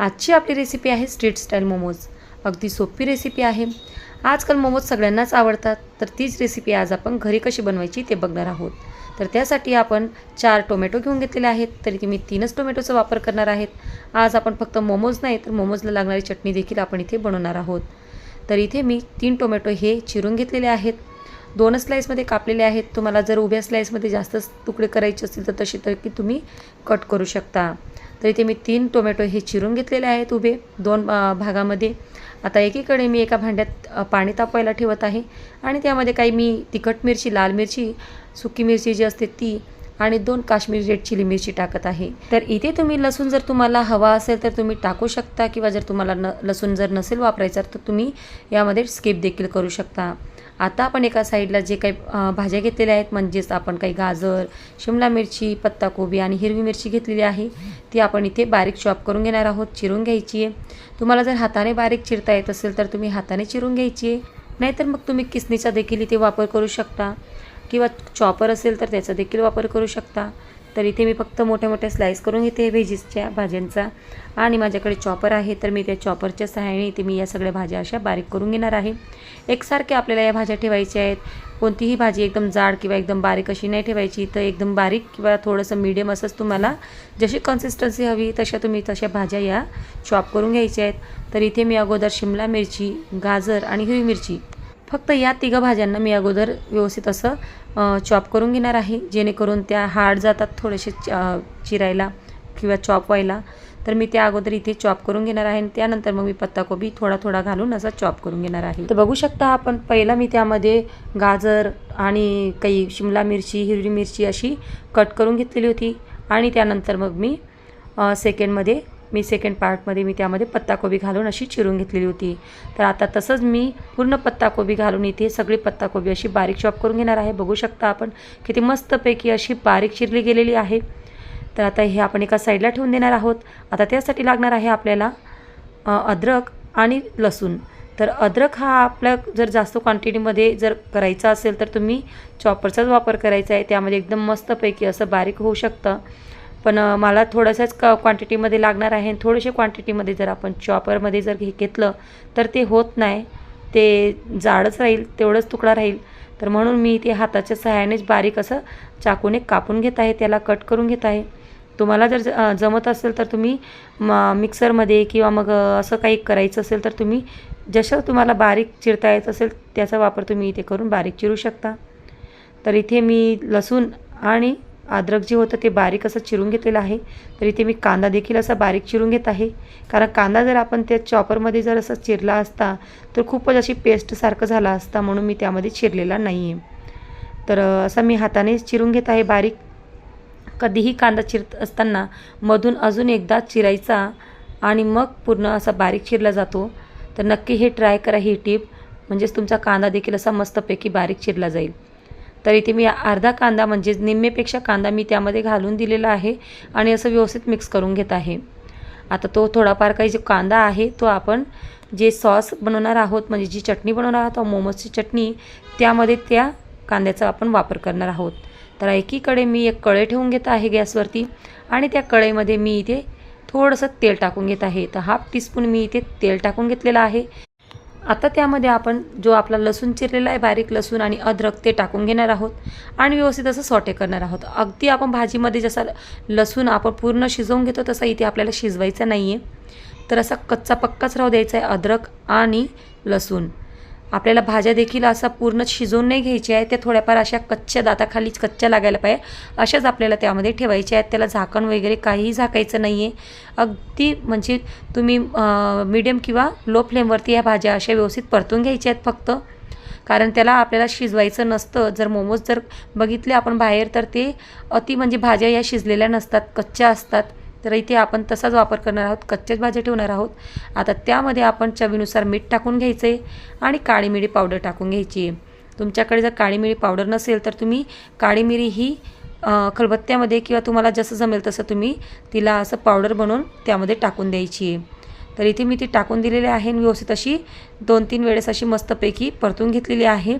आजची आपली रेसिपी आहे स्ट्रीट स्टाईल मोमोज अगदी सोपी रेसिपी आहे. आजकाल मोमोज सगळ्यांनाच आवडतात. तर तीच रेसिपी आज आपण घरी कशी बनवायची ते बघणार आहोत. तर त्यासाठी आपण चार टोमॅटो घेऊन घेतलेले आहेत. तरी ते मी तीनच टोमॅटोचा वापर करणार आहेत. आज आपण फक्त मोमोज नाही तर मोमोजला लागणारी चटणी देखील आपण इथे बनवणार आहोत. तर इथे मी तीन टोमॅटो हे चिरून घेतलेले आहेत. दोन स्लाईसमध्ये कापलेले आहेत. तुम्हाला जर उभ्या स्लाईसमध्ये जास्त तुकडे करायचे असतील तर तसे तर की तुम्ही कट करू शकता. तर इथे मी तीन टोमॅटो हे चिरून घेतलेले आहेत उभे. दोन भागामध्ये. आता एकीकडे मी एका भांड्यात पाणी तापवायला ठेवत आहे. आणि त्यामध्ये काही मी तिखट मिरची लाल मिरची सुकी मिरची जी असते ती आणि दोन काश्मीरी रेड चिली मिरची टाकत आहे. तर इथे तुम्ही लसूण जर तुम्हाला हवा असेल तर तुम्ही टाकू शकता किंवा जर तुम्हाला न लसूण जर नसेल वापरायचा तर तुम्ही यामध्ये स्किप देखील करू शकता. आता आपण एका साईडला जे काही भाज्या घेतलेल्या आहेत म्हणजेच आपण काही गाजर शिमला मिरची पत्ताकोबी आणि हिरवी मिरची घेतलेली आहे ती आपण इथे बारीक चॉप करून घेणार आहोत चिरून घ्यायची आहे. तुम्हाला जर हाताने बारीक चिरता येत असेल तर तुम्ही हाताने चिरून घ्यायची आहे. नाहीतर मग तुम्ही किसनीचा देखील इथे वापर करू शकता किंवा चॉपर असेल तर त्याचा देखील वापर करू शकता. तर इथे मी फक्त मोठ्या मोठ्या स्लाईस करून घेते व्हेजीसच्या भाज्यांचा. आणि माझ्याकडे चॉपर आहे तर मी त्या चॉपरच्या सहाय्याने इथे मी या सगळ्या भाज्या अशा बारीक करून घेणार आहे. एकसारख्या आपल्याला या भाज्या ठेवायच्या आहेत. कोणतीही भाजी एकदम जाड किंवा एकदम बारीक अशी नाही ठेवायची तर एकदम बारीक किंवा थोडंसं मीडियम असंच तुम्हाला जशी कन्सिस्टन्सी हवी तशा तुम्ही तशा भाज्या या चॉप करून घ्यायच्या आहेत. तर इथे मी अगोदर शिमला मिरची गाजर आणि हिरवी मिरची फक्त या तिघं भाज्यांना मी अगोदर व्यवस्थित असं चॉप करून घेणार आहे. जेणेकरून त्या हार्ड जातात थोडेसे चिरायला किंवा चॉप व्हायला. तर मी त्या अगोदर इथे चॉप करून घेणार आहे आणि त्यानंतर मग मी पत्ताकोबी थोडा थोडा घालून असा चॉप करून घेणार आहे. तर बघू शकता आपण पहिला मी त्यामध्ये गाजर आणि काही शिमला मिरची हिरवी मिरची अशी कट करून घेतलेली होती. आणि त्यानंतर मग मी सेकंडमध्ये मी सेकंड पार्टमध्ये मी त्यामध्ये पत्ताकोबी घालून अशी चिरून घेतलेली होती. तर आता तसंच मी पूर्ण पत्ताकोबी घालून इथे सगळी पत्ताकोबी अशी बारीक चॉप करून घेणार आहे. बघू शकता आपण किती मस्तपैकी अशी बारीक चिरली गेलेली आहे. तर आता हे आपण एका साईडला ठेवून देणार आहोत. आता त्यासाठी लागणार आहे आपल्याला अद्रक आणि लसूण. तर अद्रक हा आपल्या जर जास्त क्वांटिटीमध्ये जर करायचा असेल तर तुम्ही चॉपरचाच वापर करायचा आहे. त्यामध्ये एकदम मस्तपैकी असं बारीक होऊ शकतं. पण मला थोडंसंच क क्वांटिटीमध्ये लागणार आहे. आणि थोडेसे क्वांटिटीमध्ये जर आपण चॉपरमध्ये जर हे घेतलं तर ते होत नाही. ते जाडच राहील तेवढंच तुकडा राहील. तर म्हणून मी ते हाताच्या सहाय्यानेच बारीक असं चाकूने कापून घेत आहे. त्याला कट करून घेत आहे. तुम्हाला जर ज- जमत असेल तर तुम्ही म मिक्सरमध्ये किंवा मग असं काही करायचं असेल तर तुम्ही जसं तुम्हाला बारीक चिरता येत असेल त्याचा वापर तुम्ही इथे करून बारीक चिरू शकता. तर इथे मी लसूण आणि अद्रक जे होतं ते बारीक असं चिरून घेतलेलं आहे. तर इथे मी कांदा देखील असा बारीक चिरून घेत आहे. कारण कांदा जर आपण त्या चॉपरमध्ये जर असं चिरला असता तर खूपच अशी पेस्टसारखं झाला असता म्हणून मी त्यामध्ये चिरलेला नाही आहे तर असा मी हाताने चिरून घेत आहे बारीक. कधीही कांदा चिरत असताना मधून अजून एकदा चिरायचा आणि मग पूर्ण असा बारीक चिरला जातो. तर नक्की हे ट्राय करा ही टीप. म्हणजेच तुमचा कांदा देखील असा मस्तपैकी बारीक चिरला जाईल. तर इथे मी अर्धा कांदा म्हणजे निम्मेपेक्षा कांदा मी त्यामध्ये घालून दिलेला आहे आणि असं व्यवस्थित मिक्स करून घेत आहे. आता तो थोडाफार काही जो कांदा आहे तो आपण जे सॉस बनवणार आहोत म्हणजे जी चटणी बनवणार आहोत मोमोजची चटणी त्यामध्ये त्या कांद्याचा आपण वापर करणार आहोत. तर एकीकडे मी एक कढई ठेवून घेत आहे गॅसवरती आणि त्या कढईमध्ये मी इथे थोडंसं तेल टाकून घेत आहे. तर हाफ टीस्पून मी इथे तेल टाकून घेतलेलं आहे. आता त्यामध्ये आपण जो आपला लसूण चिरलेला आहे बारीक लसूण आणि अद्रक ते टाकून घेणार आहोत. आणि व्यवस्थित असं सॉटे करणार आहोत. अगदी आपण भाजीमध्ये जसा लसूण आपण पूर्ण शिजवून घेतो तसा इथे आपल्याला शिजवायचा नाही आहे तर असा कच्चा पक्काच राहू द्यायचा आहे अद्रक आणि लसूण. आपल्याला भाज्या देखील असा पूर्ण शिजवून नाही घ्यायच्या आहेत. त्या थोड्याफार अशा कच्च्या दाताखालीच कच्च्या लागायला पाहिजे. अशाच आपल्याला त्यामध्ये ठेवायच्या आहेत. त्याला झाकण वगैरे काहीही झाकायचं नाही आहे अगदी म्हणजे तुम्ही मीडियम किंवा लो फ्लेमवरती ह्या भाज्या अशा व्यवस्थित परतून घ्यायच्या आहेत फक्त. कारण त्याला आपल्याला शिजवायचं नसतं. जर मोमोज जर बघितले आपण बाहेर तर ते अति म्हणजे भाज्या या शिजलेल्या नसतात. कच्च्या असतात. तर इथे आपण तसाच वापर करणार आहोत कच्चेच भाज्या ठेवणार आहोत. आता त्यामध्ये आपण चवीनुसार मीठ टाकून घ्यायचं आहे आणि काळी मिरी पावडर टाकून घ्यायची. आहे तुमच्याकडे जर काळी मिरी पावडर नसेल तर तुम्ही काळी मिरी ही खलबत्त्यामध्ये किंवा तुम्हाला जसं जमेल तसं तुम्ही तिला असं पावडर बनवून त्यामध्ये टाकून द्यायची. आहे तर इथे मी ती टाकून दिलेली आहे आणि व्यवस्थित अशी दोन तीन वेळेस अशी मस्तपैकी परतून घेतलेली आहे.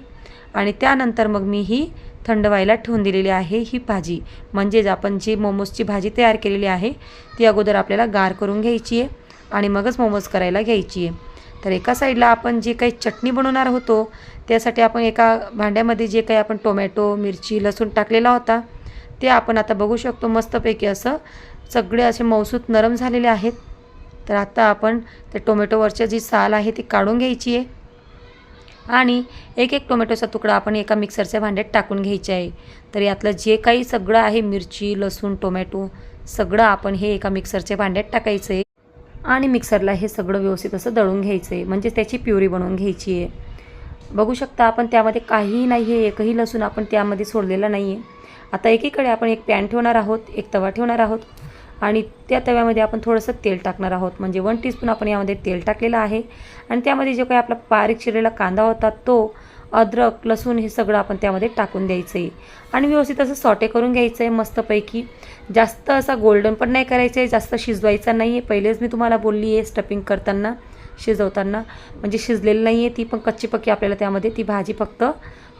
आणि त्यानंतर मग मी ही थंड व्हायला ठेवून दिलेली आहे ही भाजी. म्हणजेच आपण जी मोमोजची भाजी तयार केलेली आहे ती अगोदर आपल्याला गार करून घ्यायची आहे आणि मगच मोमोज करायला घ्यायची आहे. तर एका साईडला आपण जे काही चटणी बनवणार होतो त्यासाठी आपण एका भांड्यामध्ये जे काही आपण टोमॅटो मिरची लसूण टाकलेला होता ते आपण आता बघू शकतो मस्तपैकी असं सगळे असे मौसूत नरम झालेले आहेत. तर आता आपण त्या टोमॅटोवरच्या जी साल आहे ती काढून घ्यायची आहे. आणि एक एक टोमॅटोचा तुकडा आपण एका मिक्सरच्या भांड्यात टाकून घ्यायचे आहे. तर यातलं जे काही सगळं आहे मिरची लसूण टोमॅटो सगळं आपण हे एका मिक्सरच्या भांड्यात टाकायचं आहे. आणि मिक्सरला हे सगळं व्यवस्थित असं दळून घ्यायचं आहे. म्हणजे त्याची प्युरी बनवून घ्यायची आहे. बघू शकता आपण त्यामध्ये काहीही नाही आहे एकही लसूण आपण त्यामध्ये सोडलेला नाही आहे आता एकीकडे आपण एक पॅन ठेवणार आहोत एक तवा ठेवणार आहोत. आणि त्या तव्यामध्ये आपण थोडंसं तेल टाकणार आहोत. म्हणजे वन टीस्पून आपण यामध्ये तेल टाकलेलं आहे. आणि त्यामध्ये जो काही आपला बारीक चिरलेला कांदा होता तो अद्रक लसूण हे सगळं आपण त्यामध्ये टाकून द्यायचं आहे आणि व्यवस्थित असं सॉटे करून घ्यायचं आहे मस्तपैकी. जास्त असा गोल्डन पण नाही करायचं आहे जास्त शिजवायचा नाही आहे पहिलेच मी तुम्हाला बोलली आहे स्टपिंग करताना शिजवताना. म्हणजे शिजलेलं नाही आहे ती पण कच्ची पक्की आपल्याला त्यामध्ये ती भाजी फक्त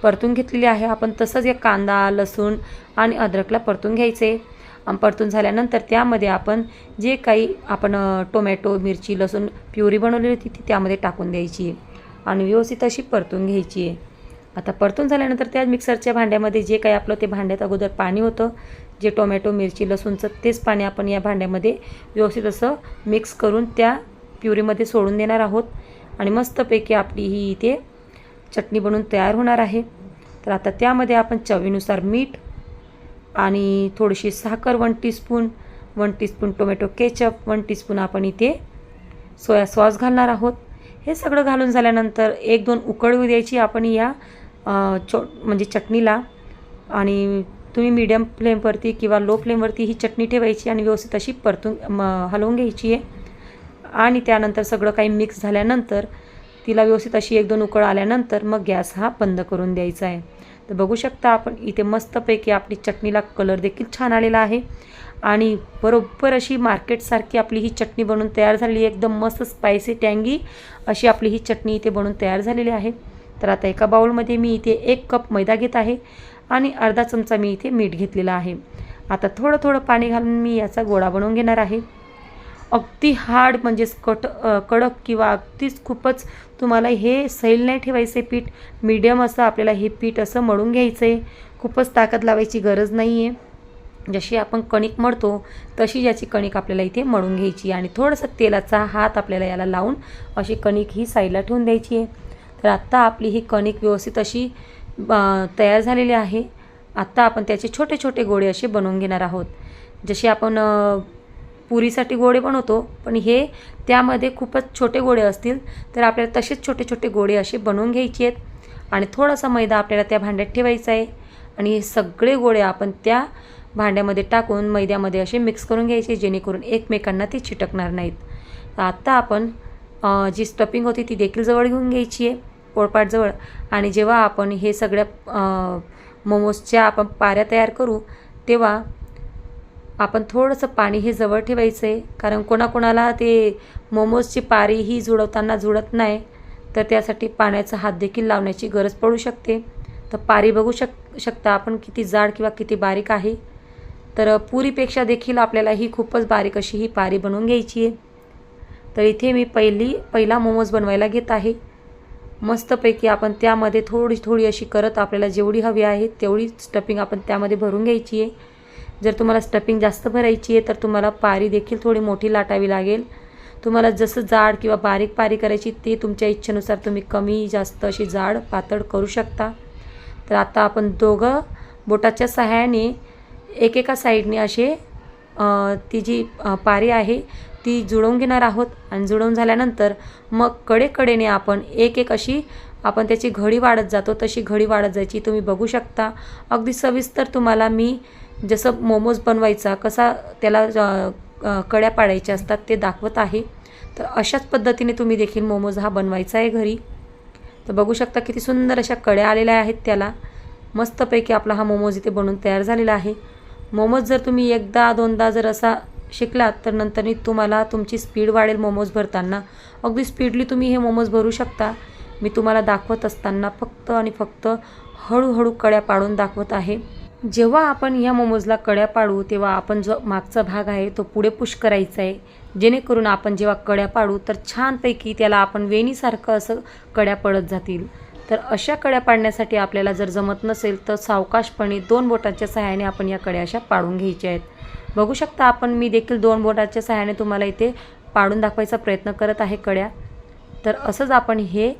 परतून घेतलेली आहे. आपण तसंच या कांदा लसूण आणि अद्रकला परतून घ्यायचे आहे परतून झाल्यानंतर त्यामध्ये आपण जे काही आपण टोमॅटो मिरची लसूण प्युरी बनवलेली होती ती त्यामध्ये टाकून द्यायची आणि व्यवस्थित अशी परतून घ्यायची. आहे आता परतून झाल्यानंतर त्या मिक्सरच्या भांड्यामध्ये जे काही आपलं ते भांड्यात अगोदर पाणी होतं जे टोमॅटो मिरची लसूणचं तेच पाणी आपण या भांड्यामध्ये व्यवस्थित असं मिक्स करून त्या प्युरीमध्ये सोडून देणार आहोत. आणि मस्तपैकी आपली ही इथे चटणी बनवून तयार होणार आहे. तर आता त्यामध्ये आपण चवीनुसार मीठ आणि थोडीशी साखर one teaspoon one teaspoon tomato ketchup one teaspoon आपण इथे सोया सॉस घालणार आहोत. हे सगळं घालून झाल्यानंतर एक दोन उकळू द्यायची आपण या चो म्हणजे चटणीला. आणि तुम्ही मीडियम फ्लेमवरती किंवा लो फ्लेमवरती ही चटणी ठेवायची आणि व्यवस्थित अशी परतून म हलवून घ्यायची आहे. आणि त्यानंतर सगळं काही मिक्स झाल्यानंतर तिला व्यवस्थित अशी एक दोन उकळ आल्यानंतर मग गॅस हा बंद करून द्यायचा आहे. तर बघू शकता आपण इथे मस्तपैकी आपली चटणीला कलर देखील छान आलेला आहे. आणि बरोबर अशी मार्केटसारखी आपली ही चटणी बनवून तयार झालेली एकदम मस्त स्पायसी टँगी अशी आपली ही चटणी इथे बनवून तयार झालेली आहे. तर आता एका बाउलमध्ये मी इथे एक कप मैदा घेत आहे आणि अर्धा चमचा मी इथे मीठ घेतलेला आहे. आता थोडं थोडं पाणी घालून मी याचा गोळा बनवून घेणार आहे. अगदी हार्ड म्हणजेच कट कडक किंवा अगदीच खूपच तुम्हाला हे सैल नाही ठेवायचं आहे पीठ. मीडियम असं आपल्याला हे पीठ असं मळून घ्यायचं आहे खूपच ताकद लावायची गरज नाही आहे जशी आपण कणिक मळतो तशी याची कणिक आपल्याला इथे मळून घ्यायची आणि थोडंसं तेलाचा हात आपल्याला याला लावून अशी कणिक ही साईडला ठेवून द्यायची आहे. तर आत्ता आपली ही कणिक व्यवस्थित अशी तयार झालेली आहे. आत्ता आपण त्याचे छोटे छोटे गोळे असे बनवून घेणार आहोत. जसे आपण पुरीसाठी गोळे बनवतो पण हे त्यामध्ये खूपच छोटे गोळे असतील तर आपल्याला तसेच छोटे छोटे गोळे असे बनवून घ्यायचे आहेत. आणि थोडासा मैदा आपल्याला त्या भांड्यात ठेवायचा आहे. आणि हे सगळे गोळे आपण त्या भांड्यामध्ये टाकून मैद्यामध्ये असे मिक्स करून घ्यायचे जेणेकरून एकमेकांना ते चिटकणार नाहीत. तर आत्ता आपण जी स्टफिंग होती ती देखील जवळ घेऊन घ्यायची आहे पोळपाटजवळ आणि जेव्हा आपण हे सगळ्या मोमोजच्या आपण पाऱ्या तयार करू तेव्हा आपण थोडंसं पाणी हे जवळ ठेवायचं आहे. कारण कोणाकोणाला ते मोमोजची पारी ही जुळवताना जुळत नाही तर त्यासाठी पाण्याचा हात देखील लावण्याची गरज पडू शकते. तर पारी बघू शक शकता आपण किती जाड किंवा किती बारीक आहे. तर पुरीपेक्षा देखील आपल्याला ही खूपच बारीक अशी ही पारी बनवून घ्यायची आहे. तर इथे मी पहिली पहिला मोमोज बनवायला घेत आहे. मस्तपैकी आपण त्यामध्ये थोडी थोडी अशी करत आपल्याला जेवढी हवी आहे तेवढी स्टफिंग आपण त्यामध्ये भरून घ्यायची आहे. जर तुम्हाला स्टफिंग जास्त भरायची आहे तर तुम्हाला पारी देखील थोडी मोठी लाटावी लागेल. तुम्हाला जसं जाड किंवा बारीक पारी करायची ते तुमच्या इच्छेनुसार तुम्ही कमी जास्त अशी जाड पातळ करू शकता. तर आता आपण दोघं बोटाच्या सहाय्याने एकेका साईडने असे ती जी पारी आहे ती जुळवून घेणार आहोत. आणि जुळवून झाल्यानंतर मग कडेकडेने आपण एक एक अशी आपण त्याची घडी वाढत जातो तशी घडी वाढत जायची तुम्ही बघू शकता. अगदी सविस्तर तुम्हाला मी जसं मोमोज बनवायचा कसा त्याला कड्या पाडायच्या असतात ते दाखवत आहे. तर अशाच पद्धतीने तुम्ही देखील मोमोज हा बनवायचा आहे घरी. तर बघू शकता किती सुंदर अशा कड्या आलेल्या आहेत त्याला. मस्तपैकी आपला हा मोमोज इथे बनून तयार झालेला आहे. मोमोज जर तुम्ही एकदा दोनदा जर असा शिकलात तर नंतरनी तुम्हाला तुमची स्पीड वाढेल मोमोज भरताना. अगदी स्पीडली तुम्ही हे मोमोज भरू शकता. मी तुम्हाला दाखवत असताना फक्त आणि फक्त हळूहळू कड्या पाडून दाखवत आहे. जेव्हा आपण या मोमोजला कड्या पाडू तेव्हा आपण जो मागचा भाग आहे तो पुढे पुश करायचा आहे. जेणेकरून आपण जेव्हा कड्या पाडू तर छानपैकी त्याला आपण वेणीसारखं असं कड्या पडत जातील. तर अशा कड्या पाडण्यासाठी आपल्याला जर जमत नसेल तर सावकाशपणे दोन बोटांच्या सहाय्याने आपण या कड्या अशा पाडून घ्यायच्या आहेत. बघू शकता आपण मी देखील दोन बोटांच्या सहाय्याने तुम्हाला इथे पाडून दाखवायचा प्रयत्न करत आहे कड्या. तर असंच आपण हे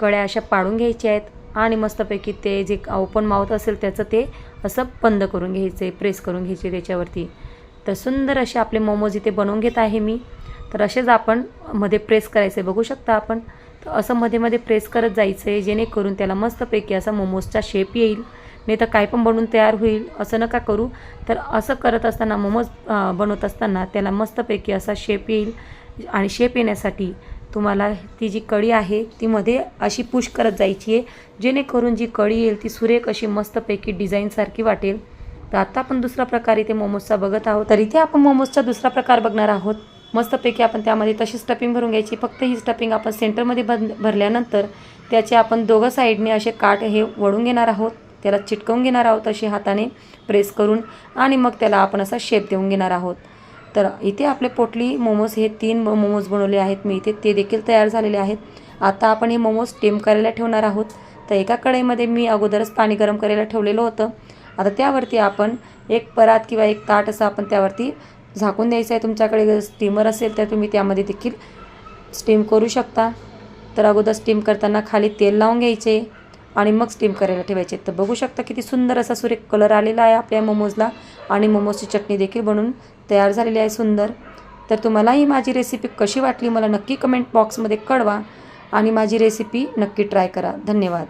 कड्या अशा पाडून घ्यायच्या आहेत. आणि मस्तपैकी ते जे ओपन माउथ असेल त्याचं ते असं बंद करून घ्यायचे प्रेस करून घ्यायचे त्याच्यावरती. तर सुंदर असे आपले मोमोज इथे बनवून घेत आहे मी तर असेच आपण मध्ये प्रेस करायचे. बघू शकता आपण. तर असं मध्ये मध्ये प्रेस करत जायचं आहे जेणेकरून त्याला मस्तपैकी असा मोमोजचा शेप येईल. नाही तर काय पण बनवून तयार होईल असं नका करू. तर असं करत असताना मोमोज बनवत असताना त्याला मस्तपैकी असा शेप येईल. आणि शेप येण्यासाठी तुम्हाला ती जी कढी आहे ती मध्ये अशी पुश करत जायची आहे. जेणेकरून जी कढी येईल ती सुरेख अशी मस्तपैकी डिझाईनसारखी वाटेल. तर आता आपण दुसरा प्रकार इथे मोमोजचा बघत आहोत. तर इथे आपण मोमोजचा दुसरा प्रकार बघणार आहोत. मस्तपैकी आपण त्यामध्ये तशी स्टफिंग भरून घ्यायची. फक्त ही स्टफिंग आपण सेंटरमध्ये भर भरल्यानंतर त्याचे आपण दोघं साईडने असे काठ हे वळून घेणार आहोत. त्याला चिटकवून घेणार आहोत असे हाताने प्रेस करून आणि मग त्याला आपण असा शेप देऊन घेणार आहोत. तर इथे आपले पोटली मोमोज हे तीन मोमोज बनवले आहेत. मी इथे ते देखील तयार झालेले आहेत. आता आपण हे मोमोज स्टीम करायला ठेवणार आहोत. तर एका कढईमध्ये मी अगोदरच पाणी गरम करायला ठेवलेलं होतं. आता त्यावरती आपण एक परात किंवा एक ताट असं आपण त्यावरती झाकून द्यायचं आहे. तुमच्याकडे जर स्टीमर असेल तर तुम्ही त्यामध्ये देखील स्टीम करू शकता. तर अगोदर स्टीम करताना खाली तेल लावून घ्यायचे आणि मग स्टीम करायला ठेवायचे. तर बघू शकता किती सुंदर असा सुरेख कलर आलेला आहे आपल्या मोमोजला. आणि मोमोजची चटणी देखील बनवून तयार झालेली आहे सुंदर. तर तुम्हाला ही माझी रेसिपी कशी वाटली मला नक्की कमेंट बॉक्समध्ये कळवा आणि माझी रेसिपी नक्की ट्राय करा. धन्यवाद.